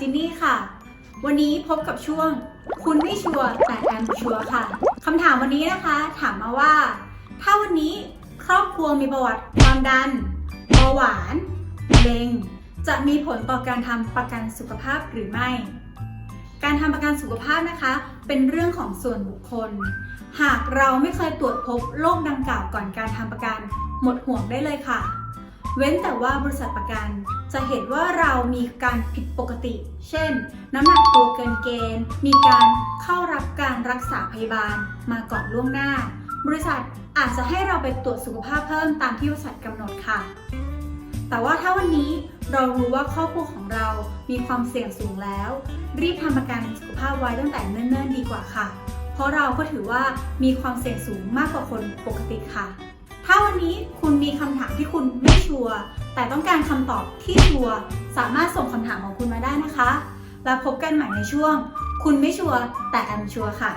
จินนี่ค่ะ วันนี้พบกับช่วง คุณไม่ชัวร์แต่แอมชัวร์ค่ะคำถามวันนี้นะคะ ถามมาว่า ถ้าวันนี้ครอบครัวมีประวัติความดันเบาหวานเร็งจะมีผลต่อการทำประกันสุขภาพหรือไม่ การทำประกันสุขภาพนะคะ เป็นเรื่องของส่วนบุคคล หากเราไม่เคยตรวจพบโรคดังกล่าวก่อนการทำประกัน หมดห่วงได้เลยค่ะ เว้นแต่ว่าบริษัทประกัน จะเห็นว่าเรามีการผิดปกติ เช่น น้ำหนักตัวเกินเกณฑ์ มีการเข้ารับการรักษาพยาบาลมาก่อนล่วงหน้า บริษัทอาจจะให้เราไปตรวจสุขภาพเพิ่มตามที่บริษัทกำหนดค่ะ แต่ว่าถ้าวันนี้เรารู้ว่าครอบครัวของเรามีความเสี่ยงสูงแล้ว รีบทำประกันสุขภาพไว้ตั้งแต่เนิ่นๆดีกว่าค่ะ เพราะเราก็ถือว่ามีความเสี่ยงสูงมากกว่าคนปกติค่ะ ถ้าวันนี้คุณ มีคำถามที่คุณไม่ชัวร์แต่ต้องการคำตอบที่ชัวร์สามารถส่งคำถามของคุณมาได้นะคะ แล้วพบกันใหม่ในช่วง คุณไม่ชัวร์แต่แอมชัวร์ค่ะ